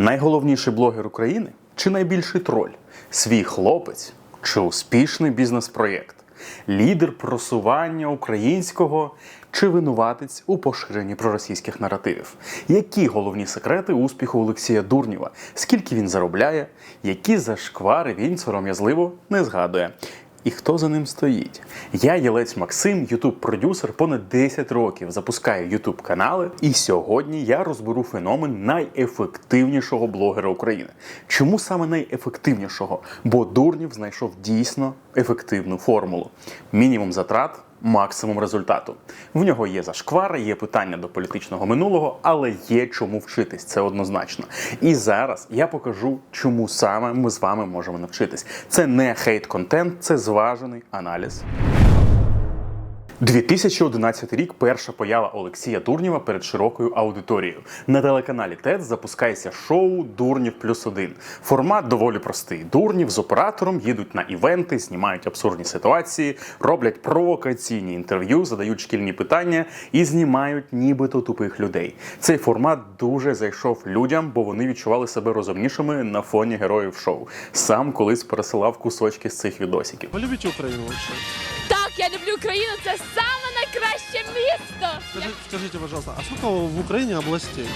Найголовніший блогер України чи найбільший троль? Свій хлопець чи успішний бізнес-проєкт? Лідер просування українського чи винуватець у поширенні проросійських наративів? Які головні секрети успіху Олексія Дурнєва? Скільки він заробляє? Які зашквари він сором'язливо не згадує? І хто за ним стоїть? Я Єлець Максим, ютуб-продюсер, понад 10 років запускаю ютуб канали, і сьогодні я розберу феномен найефективнішого блогера України. Чому саме найефективнішого? Бо Дурнів знайшов дійсно ефективну формулу: мінімум затрат. Максимум результату. В нього є зашквари, є питання до політичного минулого, але є чому вчитись, це однозначно. І зараз я покажу, чому саме ми з вами можемо навчитись. Це не хейт-контент, це зважений аналіз. 2011 рік перша поява Олексія Дурнєва перед широкою аудиторією. На телеканалі ТЕД запускається шоу Дурнів плюс один. Формат доволі простий. Дурнів з оператором їдуть на івенти, знімають абсурдні ситуації, роблять провокаційні інтерв'ю, задають шкільні питання і знімають нібито тупих людей. Цей формат дуже зайшов людям, бо вони відчували себе розумнішими на фоні героїв шоу. Сам колись пересилав кусочки з цих відосиків. Ви любите Україну? Так, Україну, це саме найкраще місто. Скажіть, скажите, пожалуйста, а сколько в Украине областей?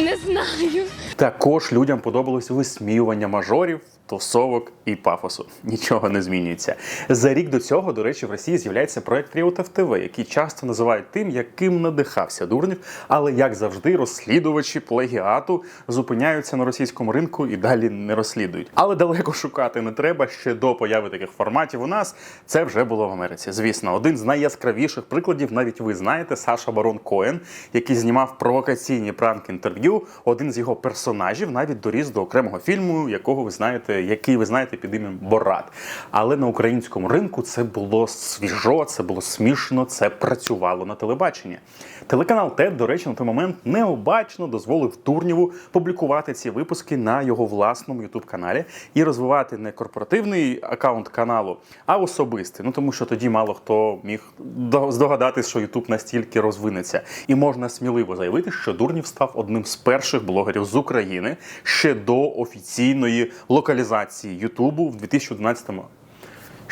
Не знаю. Також людям подобалось висміювання мажорів, тусовок і пафосу. Нічого не змінюється. За рік до цього, до речі, в Росії з'являється проект Ріотав ТВ, який часто називають тим, яким надихався Дурнів, але як завжди, розслідувачі плагіату зупиняються на російському ринку і далі не розслідують. Але далеко шукати не треба. Ще до появи таких форматів у нас це вже було в Америці. Звісно, один з найяскравіших прикладів, навіть ви знаєте, Саша Барон Коен, який знімав провокаційні пранк інтерв'ю. Один з його персонажів навіть доріс до окремого фільму, якого ви знаєте, який ви знаєте під іменем Борат. Але на українському ринку це було свіжо, це було смішно, це працювало на телебаченні. Телеканал ТЕД, до речі, на той момент необачно дозволив Турнєву публікувати ці випуски на його власному ютуб каналі і розвивати не корпоративний аккаунт каналу, а особистий. Ну тому що тоді мало хто міг до- здогадатись, що Ютуб настільки розвинеться. І можна сміливо заявити, що Дурнів став одним з перших блогерів з України ще до офіційної локалізації Ютубу в 2011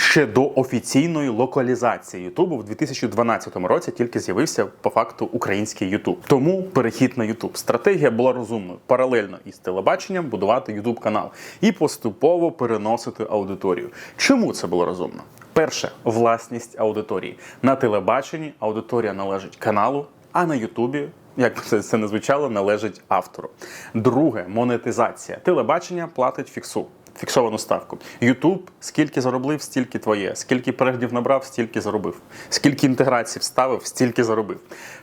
Ще до офіційної локалізації Ютубу в 2012 році тільки з'явився по факту український Ютуб. Тому перехід на Ютуб. Стратегія була розумною паралельно із телебаченням будувати Ютуб канал і поступово переносити аудиторію. Чому це було розумно? Перше власність аудиторії на телебаченні. Аудиторія належить каналу, а на Ютубі. Як би це, це не звучало, належить автору. Друге монетизація. Телебачення платить фіксу. Фіксовану ставку. Ютуб скільки заробив, стільки твоє. Скільки переглядів набрав, стільки заробив. Скільки інтеграцій вставив, стільки заробив.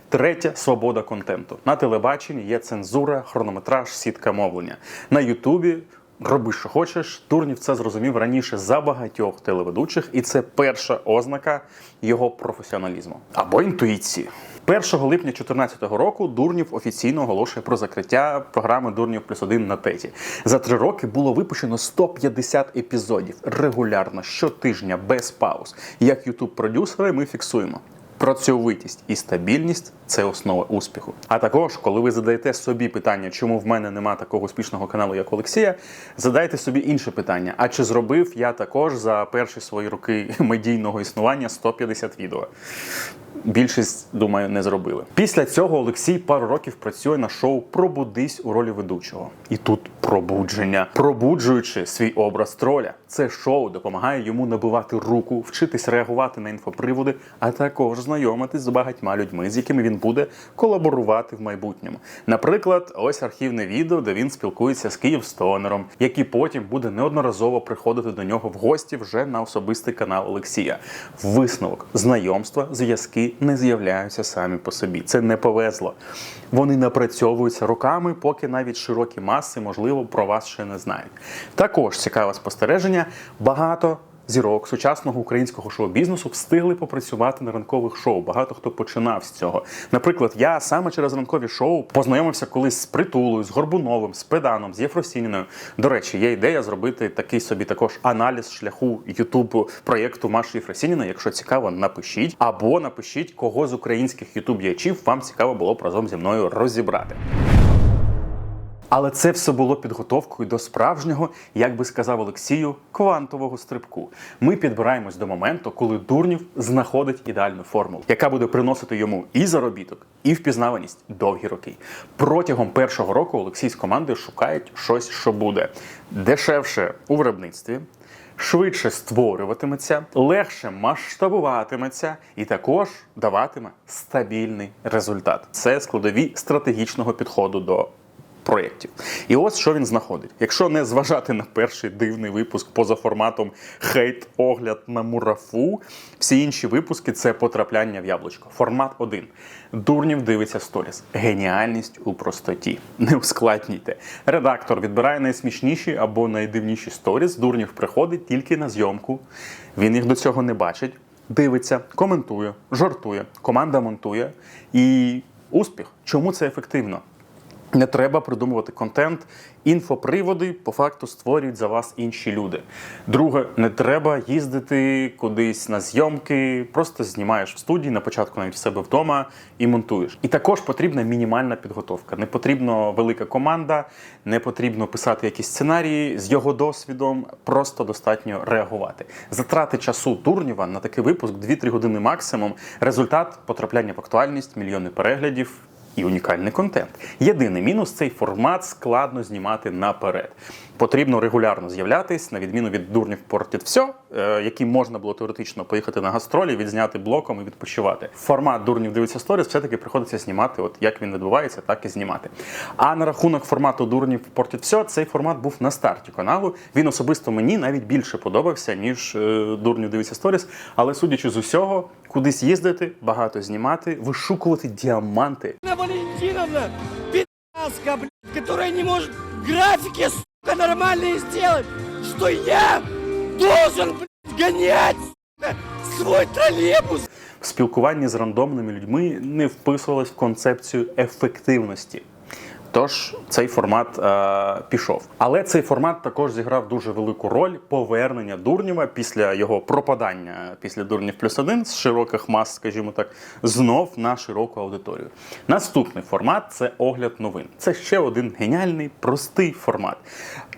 Третє свобода контенту. На телебаченні є цензура, хронометраж, сітка мовлення. На Ютубі. Роби, що хочеш, Турнів це зрозумів раніше за багатьох телеведучих, і це перша ознака його професіоналізму або інтуїції. 1 липня 2014 року Дурнів офіційно оголошує про закриття програми Дурнів плюс один на теті. За три роки було випущено 150 епізодів регулярно щотижня без пауз. Як ютуб-продюсери ми фіксуємо. Працьовитість і стабільність це основа успіху. А також, коли ви задаєте собі питання, чому в мене нема такого успішного каналу, як Олексія, задайте собі інше питання: а чи зробив я також за перші свої роки медійного існування 150 відео? Більшість, думаю, не зробили. Після цього Олексій пару років працює на шоу Пробудись у ролі ведучого. І тут пробудження, пробуджуючи свій образ троля. Це шоу допомагає йому набивати руку, вчитись реагувати на інфоприводи, а також знайомитись з багатьма людьми, з якими він буде колаборувати в майбутньому. Наприклад, ось архівне відео, де він спілкується з Київстонером, який потім буде неодноразово приходити до нього в гості вже на особистий канал Олексія. Висновок знайомства, зв'язки не з'являються самі по собі. Це не повезло. Вони напрацьовуються роками, поки навіть широкі маси, можливо, про вас ще не знають. Також цікаве спостереження. Багато зірок сучасного українського шоу-бізнесу встигли попрацювати на ранкових шоу. Багато хто починав з цього. Наприклад, я саме через ранкові шоу познайомився колись з притулою, з Горбуновим, з Педаном, з Єфросініною. До речі, є ідея зробити такий собі також аналіз шляху Ютуб проєкту Маші Єфросініної. Якщо цікаво, напишіть або напишіть, кого з українських ютуб-ячів вам цікаво було б разом зі мною розібрати. Але це все було підготовкою до справжнього, як би сказав Олексію, квантового стрибку. Ми підбираємось до моменту, коли Дурнів знаходить ідеальну формулу, яка буде приносити йому і заробіток, і впізнаваність довгі роки. Протягом першого року Олексій з командою шукають щось, що буде дешевше у виробництві. Швидше створюватиметься, легше масштабуватиметься і також даватиме стабільний результат. Це складові стратегічного підходу до проєктів. І ось що він знаходить. Якщо не зважати на перший дивний випуск поза форматом хейт-огляд на мурафу, всі інші випуски це потрапляння в яблучко. Формат 1. Дурнів дивиться сторіс. Геніальність у простоті. Не ускладнюйте. Редактор відбирає найсмішніші або найдивніші сторіс. Дурнів приходить тільки на зйомку. Він їх до цього не бачить. Дивиться, коментує, жартує, команда монтує. І успіх. Чому це ефективно? Не треба придумувати контент. Інфоприводи по факту створюють за вас інші люди. Друге, не треба їздити кудись на зйомки, просто знімаєш в студії на початку навіть в себе вдома і монтуєш. І також потрібна мінімальна підготовка. Не потрібна велика команда, не потрібно писати якісь сценарії з його досвідом. Просто достатньо реагувати. Затрати часу Турнєва на такий випуск 2-3 години максимум. Результат потрапляння в актуальність, мільйони переглядів і унікальний контент. Єдиний мінус цей формат складно знімати наперед. Потрібно регулярно з'являтись, на відміну від дурнів портять все, яким можна було теоретично поїхати на гастролі, відзняти блоком і відпочивати. Формат дурнів дивиться сторіс, все-таки приходиться знімати, от як він відбувається, так і знімати. А на рахунок формату дурнів портять все, цей формат був на старті каналу. Він особисто мені навіть більше подобався, ніж е, дурнів дивиться сторіс. Але судячи з усього, кудись їздити, багато знімати, вишукувати діаманти. На Валентиновна, підказка, которая не може графіки, сука, нормально сделать, що я должен, блядь, гонять, сука, свой тролейбус. в спілкуванні з рандомними людьми не вписувалась в концепцію ефективності. Тож цей формат е, пішов. Але цей формат також зіграв дуже велику роль повернення Дурнєва після його пропадання після Дурнів плюс один з широких мас, скажімо так, знов на широку аудиторію. Наступний формат це огляд новин. Це ще один геніальний, простий формат.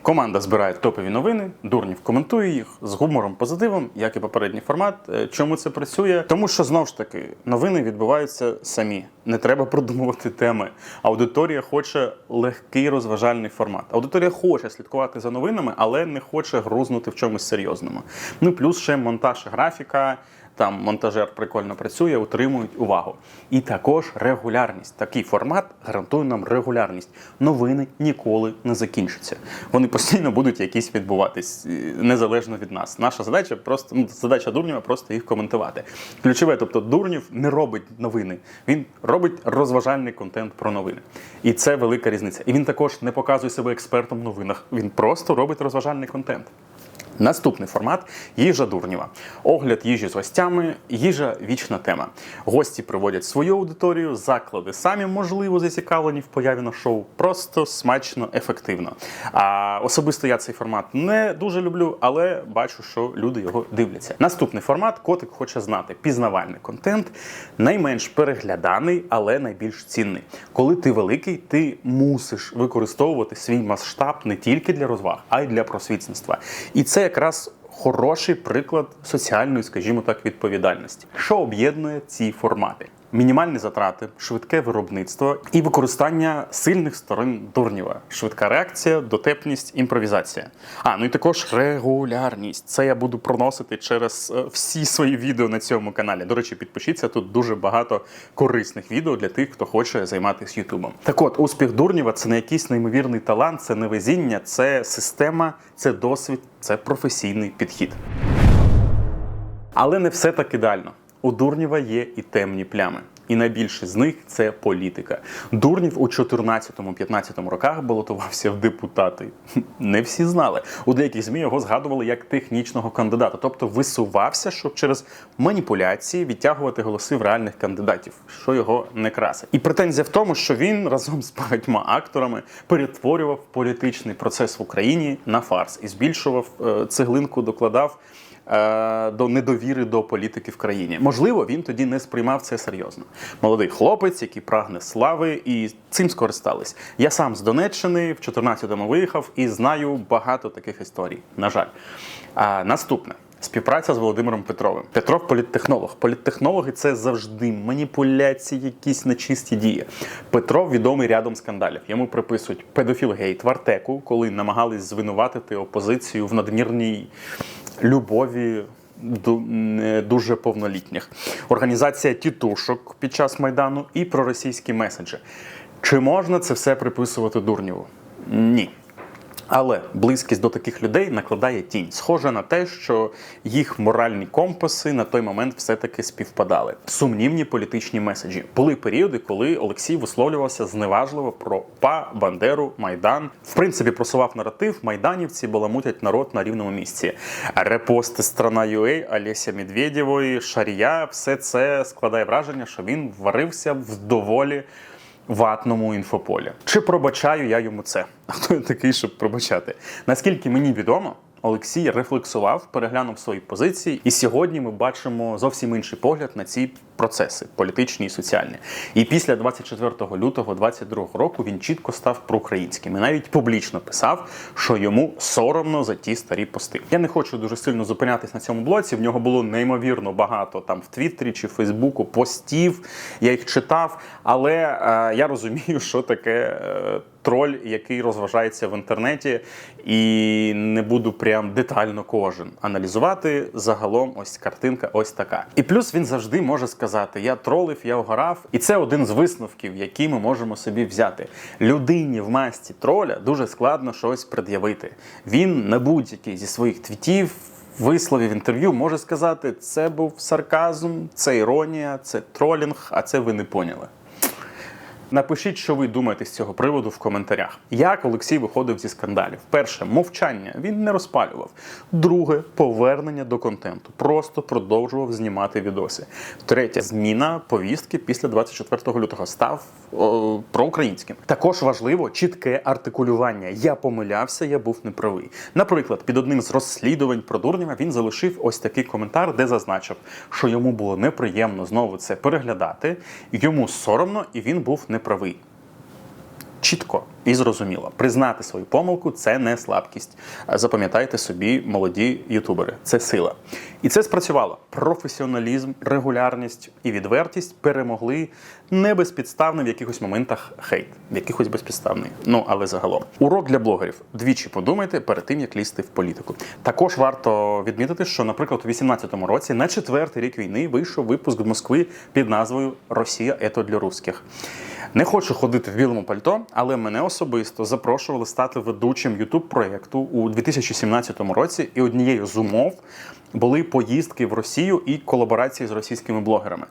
Команда збирає топові новини, Дурнів коментує їх з гумором, позитивом, як і попередній формат. Е, Чому це працює? Тому що знову ж таки новини відбуваються самі. Не треба продумувати теми. Аудиторія хоче легкий розважальний формат. Аудиторія хоче слідкувати за новинами, але не хоче грузнути в чомусь серйозному. Ну плюс ще монтаж, графіка. Там монтажер прикольно працює, утримують увагу. І також регулярність. Такий формат гарантує нам регулярність. Новини ніколи не закінчаться. Вони постійно будуть якісь відбуватись, е, незалежно від нас. Наша задача просто ну, задача дурнєва просто їх коментувати. Ключове, тобто дурнів не робить новини, він робить розважальний контент про новини. І це велика різниця. І він також не показує себе експертом в новинах. Він просто робить розважальний контент. Наступний формат їжа Дурнєва. Огляд їжі з гостями, їжа вічна тема. Гості приводять свою аудиторію, заклади самі можливо зацікавлені в появі на шоу. Просто смачно, ефективно. А особисто я цей формат не дуже люблю, але бачу, що люди його дивляться. Наступний формат котик хоче знати. Пізнавальний контент, найменш перегляданий, але найбільш цінний. Коли ти великий, ти мусиш використовувати свій масштаб не тільки для розваг, а й для просвітництва. І це якраз хороший приклад соціальної, скажімо так, відповідальності, що об'єднує ці формати. Мінімальні затрати, швидке виробництво і використання сильних сторон Дурнєва, швидка реакція, дотепність, імпровізація. А ну і також регулярність. Це я буду проносити через е, всі свої відео на цьому каналі. До речі, підпишіться тут дуже багато корисних відео для тих, хто хоче займатися Ютубом. Так от, успіх Дурнєва це не якийсь неймовірний талант, це не везіння, це система, це досвід, це професійний підхід. Але не все так ідеально. У Дурнєва є і темні плями. І найбільше з них це політика. Дурнів у 14-15 роках балотувався в депутати. Не всі знали. У деяких змі його згадували як технічного кандидата, тобто висувався, щоб через маніпуляції відтягувати голоси в реальних кандидатів, що його не красить. І претензія в тому, що він разом з багатьма акторами перетворював політичний процес в Україні на фарс і збільшував е, цеглинку, докладав до недовіри до політики в країні. Можливо, він тоді не сприймав це серйозно. Молодий хлопець, який прагне слави, і цим скористались. Я сам з Донеччини в 14-му виїхав і знаю багато таких історій. На жаль. А, наступне. Співпраця з Володимиром Петровим. Петров політтехнолог. Політтехнологи це завжди маніпуляції, якісь нечисті дії. Петров відомий рядом скандалів. Йому приписують педофіл гейт в Артеку, коли намагались звинуватити опозицію в надмірній любові. не Дуже повнолітніх організація тітушок під час майдану і проросійські меседжі. Чи можна це все приписувати Дурнєву? Ні. Але близькість до таких людей накладає тінь. Схоже на те, що їх моральні компаси на той момент все-таки співпадали. Сумнівні політичні меседжі. Були періоди, коли Олексій висловлювався зневажливо про ПА, Бандеру, Майдан. В принципі, просував наратив. Майданівці баламутять народ на рівному місці. Репости страна UA, Олеся Медведєвої, Шарія, все це складає враження, що він варився в доволі ватному інфополі. Чи пробачаю я йому це? Хто я такий, щоб пробачати? Наскільки мені відомо, Олексій рефлексував, переглянув свої позиції, і сьогодні ми бачимо зовсім інший погляд на ці процеси політичні і соціальні. І після 24 лютого 22 року він чітко став проукраїнським і навіть публічно писав, що йому соромно за ті старі пости. Я не хочу дуже сильно зупинятись на цьому блоці. В нього було неймовірно багато там в Твіттері чи Фейсбуку постів. Я їх читав, але е, я розумію, що таке. Е, Троль, який розважається в інтернеті, і не буду прям детально кожен аналізувати. Загалом, ось картинка, ось така. І плюс він завжди може сказати: Я тролив, я огорав. І це один з висновків, які ми можемо собі взяти. Людині в масті троля дуже складно щось пред'явити. Він на будь-який зі своїх твітів. Висловів інтерв'ю може сказати, це був сарказм, це іронія, це тролінг, а це ви не поняли. Напишіть, що ви думаєте з цього приводу в коментарях. Як Олексій виходив зі скандалів? Перше мовчання. Він не розпалював. Друге повернення до контенту. Просто продовжував знімати відоси. Третє зміна повістки після 24 лютого став о, проукраїнським. Також важливо чітке артикулювання. Я помилявся, я був неправий. Наприклад, під одним з розслідувань про Дурнєва він залишив ось такий коментар, де зазначив, що йому було неприємно знову це переглядати, йому соромно, і він був неправий. Чітко і зрозуміло, признати свою помилку це не слабкість. Запам'ятайте собі, молоді ютубери, це сила. І це спрацювало. Професіоналізм, регулярність і відвертість перемогли не безпідставний в якихось моментах хейт, в якихось безпідставний. Ну але загалом. Урок для блогерів. Двічі подумайте перед тим, як лізти в політику. Також варто відмітити, що, наприклад, у 18-му році на четвертий рік війни вийшов випуск з Москви під назвою Росія ето для русських. Не хочу ходити в білому пальто, але мене особисто запрошували стати ведучим youtube проєкту у 2017 році, і однією з умов були поїздки в Росію і колаборації з російськими блогерами.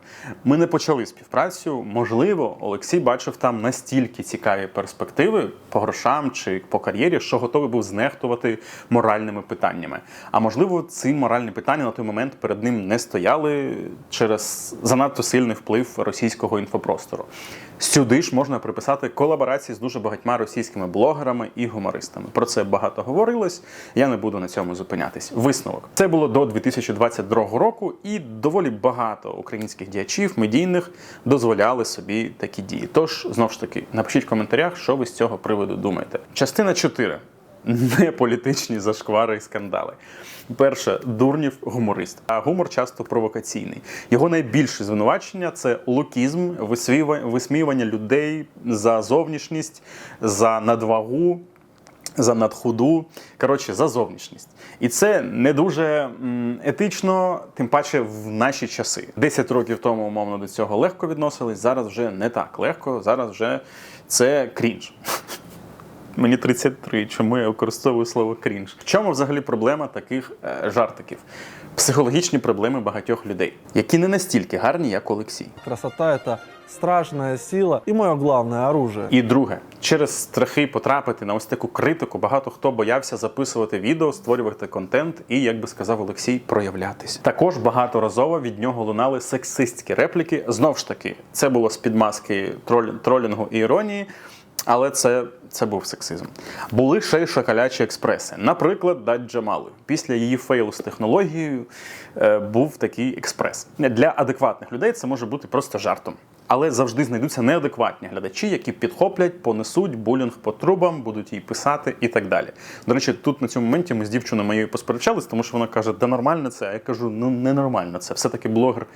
Ми не почали співпрацю. Можливо, Олексій бачив там настільки цікаві перспективи по грошам чи по кар'єрі, що готовий був знехтувати моральними питаннями. А можливо, ці моральні питання на той момент перед ним не стояли через занадто сильний вплив російського інфопростору. Сюди ж можна приписати колаборації з дуже багатьма російськими блогерами і гумористами. Про це багато говорилось. Я не буду на цьому зупинятись. Висновок це було до 2022 року, і доволі багато українських діячів медійних дозволяли собі такі дії. Тож знову ж таки напишіть в коментарях, що ви з цього приводу думаєте. Частина 4. Не політичні зашквари і скандали. Перше, дурнів гуморист, а гумор часто провокаційний. Його найбільше звинувачення це лукізм, висміюва- висміювання людей за зовнішність, за надвагу. За надхуду, коротше, за зовнішність. І це не дуже етично, тим паче в наші часи. 10 років тому, умовно, до цього легко відносились, зараз вже не так легко, зараз вже це крінж. Мені 33, чому я використовую слово крінж? В чому взагалі проблема таких е, жартиків? Психологічні проблеми багатьох людей, які не настільки гарні, як Олексій. Красота – это страшная сила и мое главное оружие. І друге, через страхи потрапити на ось таку критику, багато хто боявся записувати відео, створювати контент і, як би сказав Олексій, проявлятись. Також багаторазово від нього лунали сексистські репліки. Знов ж таки, це було з під маски тролінгу і іронії. Але це, це був сексизм. Були ще й шоколячі експреси. Наприклад, Дать Джамали. Після її фейлу з технологією е, був такий експрес. Для адекватних людей це може бути просто жартом. Але завжди знайдуться неадекватні глядачі, які підхоплять, понесуть булінг по трубам, будуть їй писати і так далі. До речі, тут на цьому моменті ми з дівчиною моєю посперечались, тому що вона каже, да нормально це. А я кажу, ну ненормально це. Все-таки блогер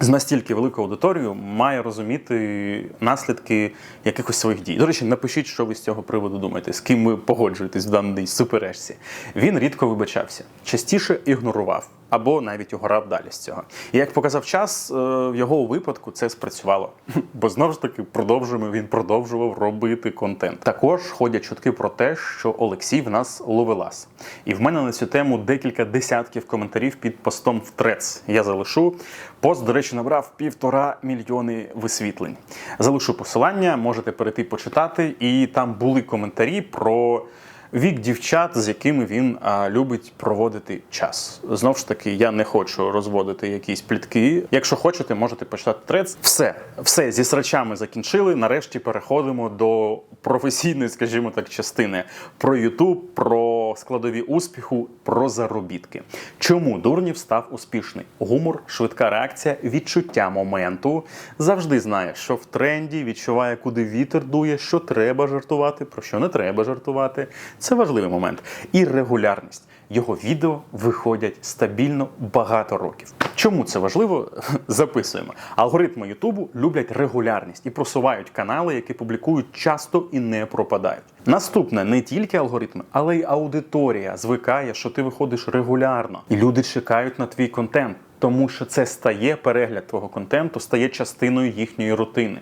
з настільки великою аудиторією має розуміти наслідки якихось своїх дій. До речі, напишіть, що ви з цього приводу думаєте, з ким ви погоджуєтесь в даній суперечці. Він рідко вибачався, частіше ігнорував або навіть угорав далі з цього. І як показав час, е, в його випадку це спрацювало. Бо знову ж таки продовжуємо, він продовжував робити контент. Також ходять чутки про те, що Олексій в нас ловелас. І в мене на цю тему декілька десятків коментарів під постом в трец. Я залишу. Пост, до речі, набрав півтора мільйони висвітлень. Залишу посилання, можете перейти почитати, і там були коментарі про. Вік дівчат, з якими він а, любить проводити час. Знов ж таки, я не хочу розводити якісь плітки. Якщо хочете, можете почитати трец. Все, все зі срачами закінчили. Нарешті переходимо до професійної, скажімо так, частини про Ютуб, про складові успіху, про заробітки. Чому Дурнів став успішний? Гумор, швидка реакція, відчуття моменту. Завжди знає, що в тренді, відчуває, куди вітер дує, що треба жартувати, про що не треба жартувати. Це важливий момент. І регулярність. Його відео виходять стабільно багато років. Чому це важливо? Записуємо. Алгоритми Ютубу люблять регулярність і просувають канали, які публікують часто і не пропадають. Наступне не тільки алгоритми, але й аудиторія звикає, що ти виходиш регулярно, і люди чекають на твій контент, тому що це стає перегляд твого контенту, стає частиною їхньої рутини.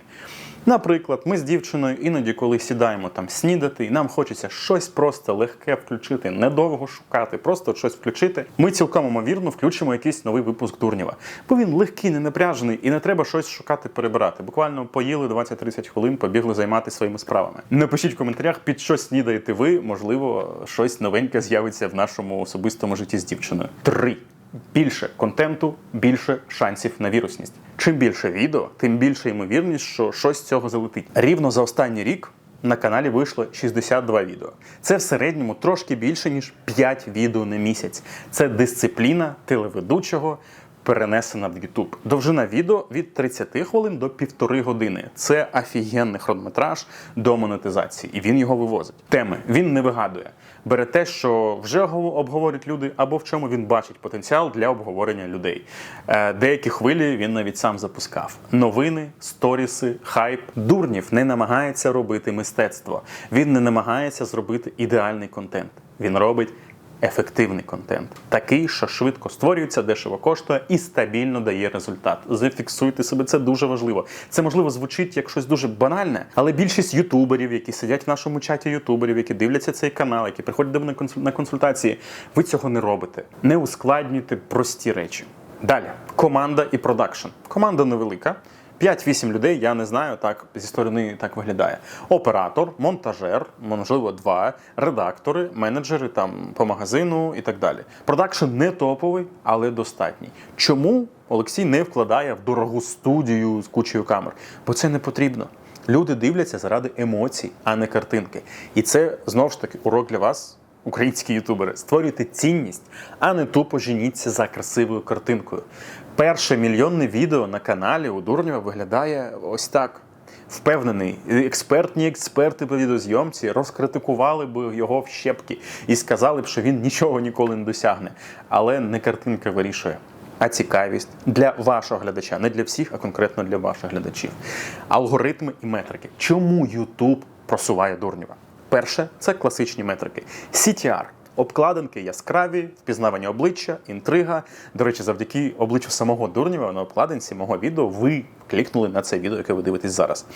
Наприклад, ми з дівчиною іноді, коли сідаємо там снідати, і нам хочеться щось просто легке включити, недовго шукати, просто щось включити. Ми цілком ймовірно включимо якийсь новий випуск Дурнєва. Бо він легкий, не напряжений, і не треба щось шукати, перебирати. Буквально поїли 20-30 хвилин, побігли займатися своїми справами. Напишіть в коментарях, під що снідаєте ви, можливо, щось новеньке з'явиться в нашому особистому житті з дівчиною. Три. Більше контенту, більше шансів на вірусність. Чим більше відео, тим більше ймовірність, що щось з цього залетить. Рівно за останній рік на каналі вийшло 62 відео. Це в середньому трошки більше ніж 5 відео на місяць. Це дисципліна телеведучого. Перенесена в YouTube. Довжина відео від 30 хвилин до півтори години. Це офігенний хронометраж до монетизації, і він його вивозить. Теми він не вигадує. Бере те, що вже обговорюють люди, або в чому він бачить потенціал для обговорення людей. Е, Деякі хвилі він навіть сам запускав. Новини, сторіси, хайп. Дурнів не намагається робити мистецтво. Він не намагається зробити ідеальний контент. Він робить ефективний контент, такий, що швидко створюється, дешево коштує і стабільно дає результат. Зафіксуйте себе, це дуже важливо. Це можливо звучить як щось дуже банальне, але більшість ютуберів, які сидять в нашому чаті ютуберів, які дивляться цей канал, які приходять до мене на консультації, ви цього не робите. Не ускладнюйте прості речі. Далі команда і продакшн. Команда невелика. 5-8 людей, я не знаю, так зі сторони так виглядає. Оператор, монтажер, можливо, два, редактори, менеджери там по магазину і так далі. Продакшн не топовий, але достатній. Чому Олексій не вкладає в дорогу студію з кучею камер? Бо це не потрібно. Люди дивляться заради емоцій, а не картинки. І це знову ж таки урок для вас. Українські ютубери, створюйте цінність, а не тупо женіться за красивою картинкою. Перше мільйонне відео на каналі у Дурнєва виглядає ось так. Впевнений, експертні експерти по відеозйомці розкритикували б його в щепки і сказали б, що він нічого ніколи не досягне. Але не картинка вирішує, а цікавість для вашого глядача, не для всіх, а конкретно для ваших глядачів. Алгоритми і метрики. Чому YouTube просуває Дурнєва? Перше це класичні метрики. CTR. Обкладинки яскраві, впізнавання обличчя, інтрига. До речі, завдяки обличчю самого Дурнєва на обкладинці мого відео ви клікнули на це відео, яке ви дивитесь зараз.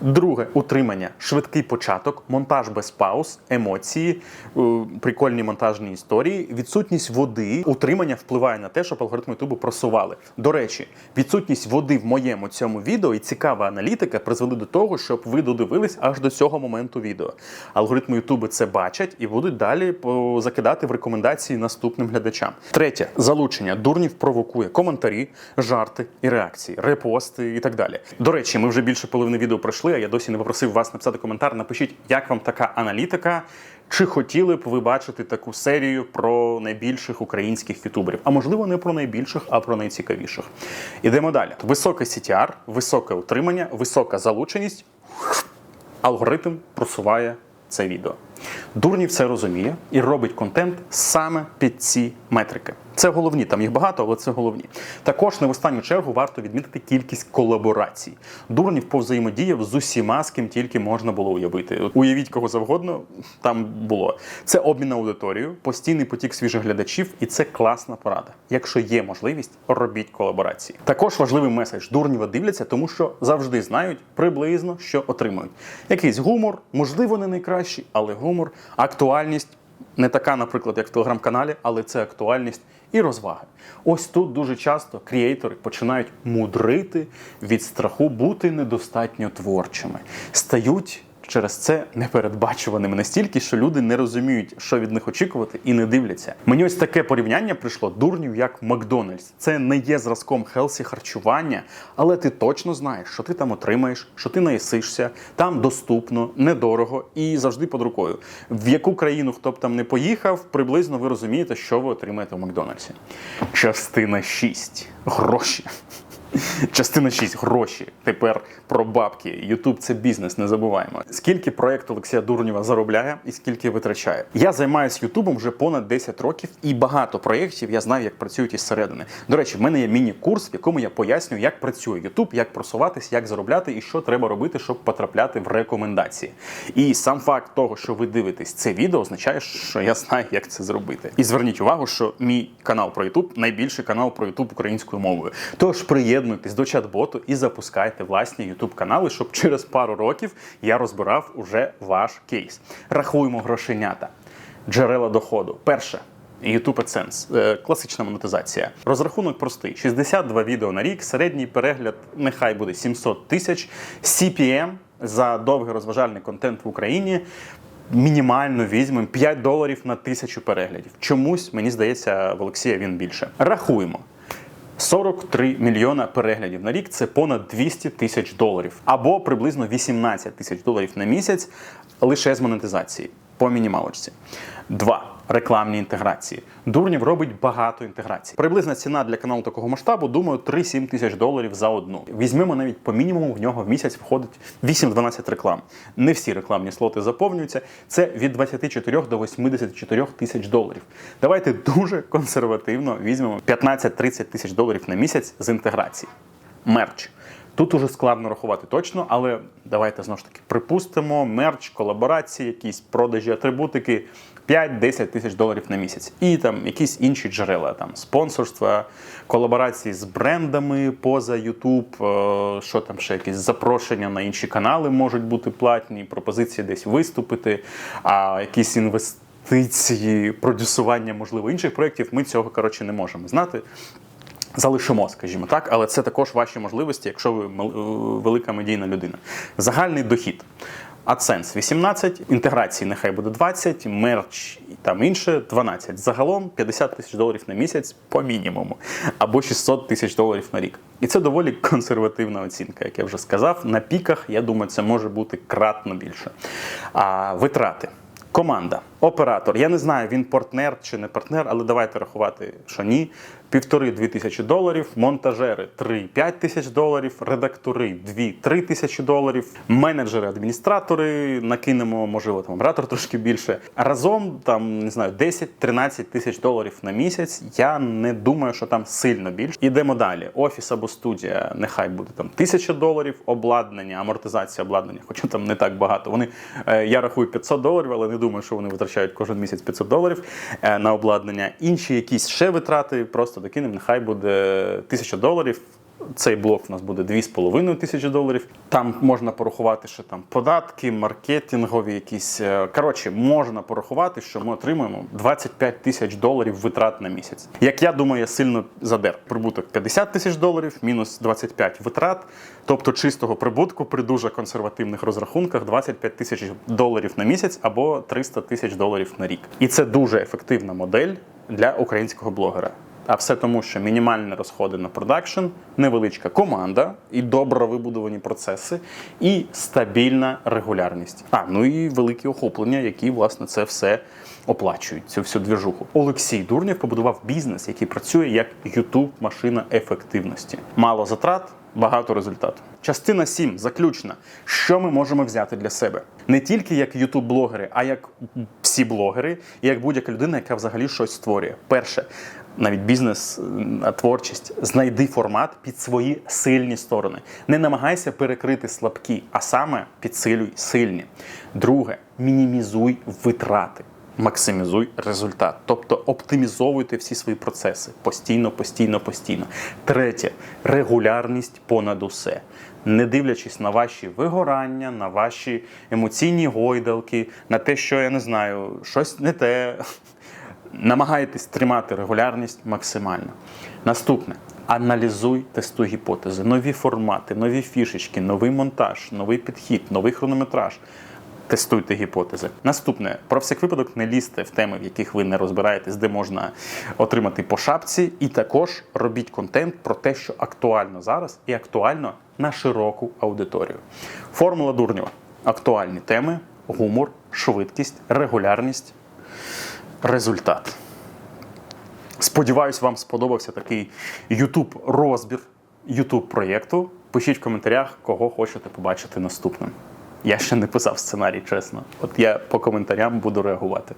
Друге утримання, швидкий початок, монтаж без пауз, емоції, е, прикольні монтажні історії, відсутність води. Утримання впливає на те, щоб алгоритми Ютубу просували. До речі, відсутність води в моєму цьому відео і цікава аналітика призвели до того, щоб ви додивились аж до цього моменту відео. Алгоритми Ютубу це бачать і будуть далі закидати в рекомендації наступним глядачам. Третє залучення. Дурнів провокує коментарі, жарти і реакції, репости і так далі. До речі, ми вже більше половини відео пройшли, а я досі не попросив вас написати коментар. Напишіть, як вам така аналітика. Чи хотіли б ви бачити таку серію про найбільших українських ютуберів? А можливо, не про найбільших, а про найцікавіших. Ідемо далі. Високий CTR, високе утримання, висока залученість. Алгоритм просуває це відео. Дурнів це розуміє і робить контент саме під ці метрики. Це головні, там їх багато, але це головні. Також не в останню чергу варто відмітити кількість колаборацій. Дурнів повзаємодіяв з усіма, з ким тільки можна було уявити. Уявіть кого завгодно, там було. Це обмін на аудиторію, постійний потік свіжих глядачів, і це класна порада. Якщо є можливість, робіть колаборації. Також важливий меседж: дурніва дивляться, тому що завжди знають приблизно, що отримують. Якийсь гумор, можливо, не найкращий, але гумор, актуальність. Не така, наприклад, як в телеграм-каналі, але це актуальність і розваги. Ось тут дуже часто кріейтори починають мудрити від страху бути недостатньо творчими, стають через це непередбачуваними настільки, що люди не розуміють, що від них очікувати, і не дивляться. Мені ось таке порівняння прийшло дурнів як Макдональдс. Це не є зразком хелсі харчування, але ти точно знаєш, що ти там отримаєш, що ти наїсишся, там доступно, недорого і завжди під рукою. В яку країну хто б там не поїхав, приблизно ви розумієте, що ви отримаєте в Макдональдсі. Частина 6. Гроші. Частина 6. Гроші. Тепер про бабки. Ютуб це бізнес, не забуваємо. Скільки проєкт Олексія Дурнєва заробляє і скільки витрачає. Я займаюся Ютубом вже понад 10 років, і багато проєктів я знаю, як працюють із середини. До речі, в мене є міні-курс, в якому я пояснюю, як працює Ютуб, як просуватись, як заробляти і що треба робити, щоб потрапляти в рекомендації. І сам факт того, що ви дивитесь це відео, означає, що я знаю, як це зробити. І зверніть увагу, що мій канал про Ютуб найбільший канал про Ютуб українською мовою. Тож приєднуйтесь до чат-боту і запускайте власні Ютуб канали, щоб через пару років я розбирав уже ваш кейс. Рахуємо грошенята. Джерела доходу. Перше. YouTube AdSense. Е, класична монетизація. Розрахунок простий: 62 відео на рік, середній перегляд нехай буде 700 тисяч. CPM за довгий розважальний контент в Україні. Мінімально візьмемо 5 доларів на тисячу переглядів. Чомусь мені здається, в Олексія він більше. Рахуємо. 43 мільйона переглядів на рік це понад 200 тисяч доларів, або приблизно 18 тисяч доларів на місяць лише з монетизації по мінімалочці. Два. Рекламні інтеграції. Дурнів робить багато інтеграцій. Приблизна ціна для каналу такого масштабу, думаю, 3-7 тисяч доларів за одну. Візьмемо навіть по мінімуму, в нього в місяць входить 8-12 реклам. Не всі рекламні слоти заповнюються. Це від 24 до 84 тисяч доларів. Давайте дуже консервативно візьмемо 15-30 тисяч доларів на місяць з інтеграції. Мерч. Тут уже складно рахувати точно, але давайте знову ж таки припустимо мерч, колаборації, якісь продажі, атрибутики 5-10 тисяч доларів на місяць. І там якісь інші джерела, там спонсорства, колаборації з брендами поза YouTube, е, що там ще якісь запрошення на інші канали можуть бути платні, пропозиції десь виступити, а якісь інвестиції, продюсування, можливо, інших проєктів. Ми цього коротше не можемо знати. Залишимо, скажімо так, але це також ваші можливості, якщо ви е, велика медійна людина. Загальний дохід. AdSense 18, інтеграції нехай буде 20, мерч там інше 12. Загалом 50 тисяч доларів на місяць по мінімуму, або 600 тисяч доларів на рік. І це доволі консервативна оцінка, як я вже сказав. На піках, я думаю, це може бути кратно більше. А, витрати. Команда, оператор. Я не знаю, він партнер чи не партнер, але давайте рахувати, що ні. Півтори-дві тисячі доларів, монтажери 3-5 тисяч доларів, редактори 2-3 тисячі доларів, менеджери, адміністратори накинемо, можливо, там оператор трошки більше. Разом там не знаю, 10-13 тисяч доларів на місяць. Я не думаю, що там сильно більше. Ідемо далі. Офіс або студія, нехай буде там тисяча доларів, обладнання, амортизація обладнання, хоча там не так багато. Вони е, я рахую 500 доларів, але не думаю, що вони витрачають кожен місяць 500 доларів е, на обладнання. Інші якісь ще витрати, просто докинемо, нехай буде 1000 доларів. Цей блок у нас буде 2,5 тисячі доларів. Там можна порахувати, що там податки, маркетингові якісь. е, Коротше, можна порахувати, що ми отримуємо 25 тисяч доларів витрат на місяць. Як я думаю, я сильно задер. Прибуток 50 тисяч доларів, мінус 25 витрат. Тобто чистого прибутку при дуже консервативних розрахунках 25 тисяч доларів на місяць або 300 тисяч доларів на рік. І це дуже ефективна модель для українського блогера. А все тому, що мінімальні розходи на продакшн, невеличка команда і добре вибудовані процеси, і стабільна регулярність. А ну і великі охоплення, які власне це все оплачують. Цю всю двіжуху. Олексій Дурнєв побудував бізнес, який працює як youtube машина ефективності. Мало затрат, багато результату. Частина 7. Заключна. Що ми можемо взяти для себе? Не тільки як ютуб-блогери, а як всі блогери, і як будь-яка людина, яка взагалі щось створює. Перше, навіть бізнес, творчість, знайди формат під свої сильні сторони. Не намагайся перекрити слабкі, а саме підсилюй сильні. Друге, мінімізуй витрати. Максимізуй результат, тобто оптимізовуйте всі свої процеси постійно, постійно, постійно. Третє регулярність понад усе. Не дивлячись на ваші вигорання, на ваші емоційні гойдалки, на те, що я не знаю, щось не те. Намагайтесь тримати регулярність максимально. Наступне. Аналізуй тестуй гіпотези, нові формати, нові фішечки, новий монтаж, новий підхід, новий хронометраж. Тестуйте гіпотези. Наступне, про всяк випадок не лізьте в теми, в яких ви не розбираєтесь, де можна отримати по шапці. І також робіть контент про те, що актуально зараз і актуально на широку аудиторію. Формула дурнєва. Актуальні теми, гумор, швидкість, регулярність, результат. Сподіваюсь, вам сподобався такий YouTube розбір YouTube проєкту. Пишіть в коментарях, кого хочете побачити наступним. Я ще не писав сценарій, чесно. От я по коментарям буду реагувати.